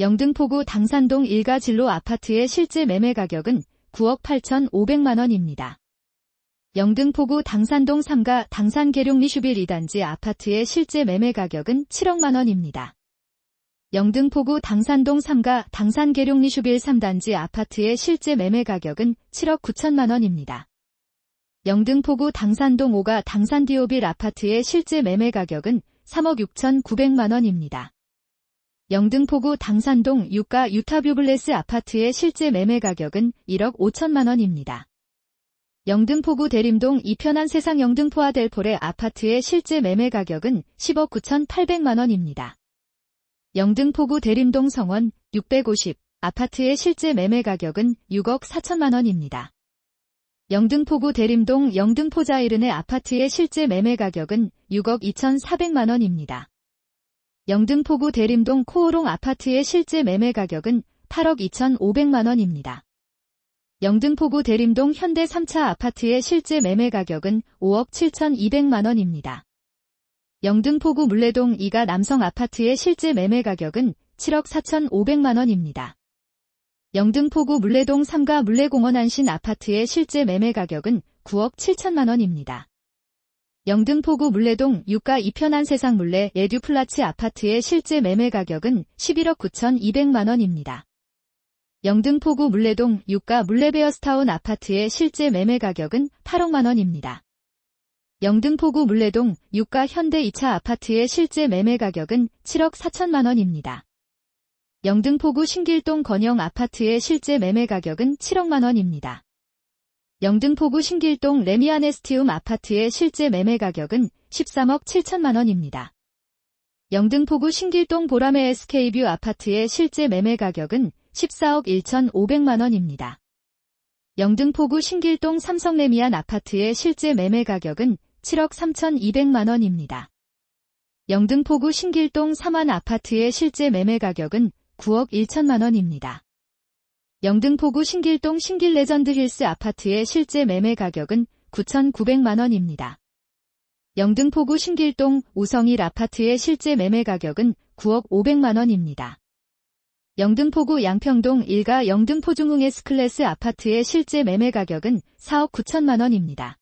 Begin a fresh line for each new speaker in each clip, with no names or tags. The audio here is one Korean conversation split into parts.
영등포구 당산동 일가 진로 아파트의 실제 매매 가격은 9억 8천5백만 원입니다. 영등포구 당산동 3가 당산 계룡 리슈빌 2단지 아파트의 실제 매매 가격은 7억만 원입니다. 영등포구 당산동 3가 당산 계룡 리슈빌 3단지 아파트의 실제 매매 가격은 7억 9천만 원입니다. 영등포구 당산동 5가 당산 디오빌 아파트의 실제 매매 가격은 3억 6천 9백만 원입니다. 영등포구 당산동 6가 유타뷰블레스 아파트의 실제 매매 가격은 1억 5천만 원입니다. 영등포구 대림동 이편한 세상 영등포 아델폴의 아파트의 실제 매매 가격은 10억 9천 8백만 원입니다. 영등포구 대림동 성원 650 아파트의 실제 매매 가격은 6억 4천만 원입니다. 영등포구 대림동 영등포자이른의 아파트의 실제 매매 가격은 6억 2천4백만 원입니다. 영등포구 대림동 코오롱 아파트의 실제 매매 가격은 8억 2천5백만 원입니다. 영등포구 대림동 현대 3차 아파트의 실제 매매 가격은 5억 7천2백만 원입니다. 영등포구 물레동 2가 남성 아파트의 실제 매매 가격은 7억 4천5백만 원입니다. 영등포구 물레동 3가 물레공원 안신 아파트의 실제 매매 가격은 9억 7천만 원입니다. 영등포구 물레동 6가 이편한 세상 물레 에듀플라츠 아파트의 실제 매매 가격은 11억 9천2백만 원입니다. 영등포구 물레동 6가 물레베어스타운 아파트의 실제 매매 가격은 8억만 원입니다. 영등포구 물레동 6가 현대 2차 아파트의 실제 매매 가격은 7억 4천만 원입니다. 영등포구 신길동 건영 아파트의 실제 매매 가격은 7억만 원입니다. 영등포구 신길동 레미아네스티움 아파트의 실제 매매 가격은 13억 7천만 원입니다. 영등포구 신길동 보라매 SK뷰 아파트의 실제 매매 가격은 14억 1천5백만 원입니다. 영등포구 신길동 삼성레미안 아파트의 실제 매매 가격은 7억 3천2백만 원입니다. 영등포구 신길동 삼안 아파트의 실제 매매 가격은 9억 1천만 원입니다. 영등포구 신길동 신길 레전드 힐스 아파트의 실제 매매 가격은 9,900만 원입니다. 영등포구 신길동 우성일 아파트의 실제 매매 가격은 9억 500만 원입니다. 영등포구 양평동 일가 영등포중흥 S클래스 아파트의 실제 매매 가격은 4억 9천만 원입니다.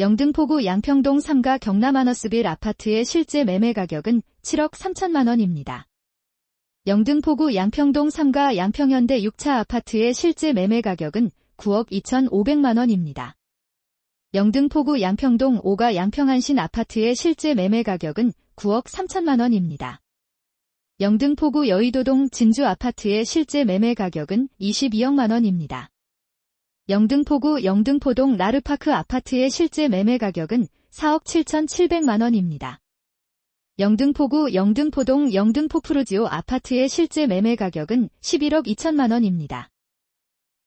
영등포구 양평동 3가 경남 아너스빌 아파트의 실제 매매 가격은 7억 3천만 원입니다. 영등포구 양평동 3가 양평현대 6차 아파트의 실제 매매 가격은 9억 2천5백만 원입니다. 영등포구 양평동 5가 양평안신 아파트의 실제 매매 가격은 9억 3천만 원입니다. 영등포구 여의도동 진주 아파트의 실제 매매 가격은 22억만 원입니다. 영등포구 영등포동 라르파크 아파트의 실제 매매 가격은 4억 7천7백만 원입니다. 영등포구 영등포동 영등포프루지오 아파트의 실제 매매 가격은 11억 2천만 원입니다.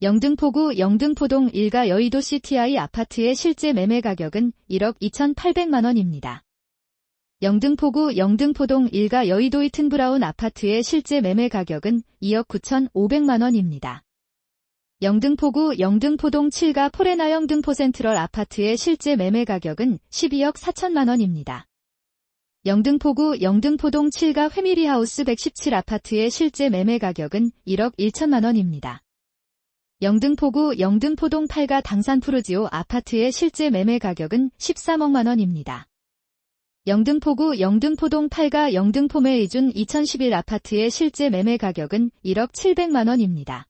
영등포구 영등포동 일가 여의도 CTI 아파트의 실제 매매 가격은 1억 2천8백만 원입니다. 영등포구 영등포동 일가 여의도 이튼브라운 아파트의 실제 매매 가격은 2억 9천5백만 원입니다. 영등포구 영등포동 7가 포레나 영등포 센트럴 아파트의 실제 매매 가격은 12억 4천만 원입니다. 영등포구 영등포동 7가 회미리하우스 117 아파트의 실제 매매 가격은 1억 1천만 원입니다. 영등포구 영등포동 8가 당산 푸르지오 아파트의 실제 매매 가격은 13억만 원입니다. 영등포구 영등포동 8가 영등포매 이준 2011 아파트의 실제 매매 가격은 1억 7백만 원입니다.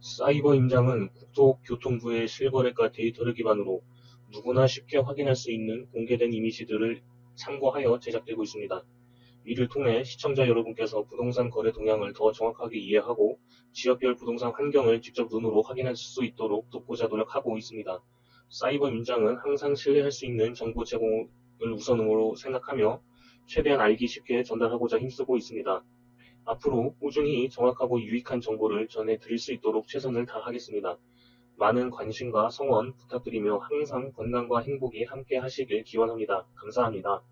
사이버 임장은 국토교통부의 실거래가 데이터를 기반으로 누구나 쉽게 확인할 수 있는 공개된 이미지들을 참고하여 제작되고 있습니다. 이를 통해 시청자 여러분께서 부동산 거래 동향을 더 정확하게 이해하고 지역별 부동산 환경을 직접 눈으로 확인할 수 있도록 돕고자 노력하고 있습니다. 사이버 임장은 항상 신뢰할 수 있는 정보 제공을 우선으로 생각하며 최대한 알기 쉽게 전달하고자 힘쓰고 있습니다. 앞으로 꾸준히 정확하고 유익한 정보를 전해 드릴 수 있도록 최선을 다하겠습니다. 많은 관심과 성원 부탁드리며 항상 건강과 행복이 함께 하시길 기원합니다. 감사합니다.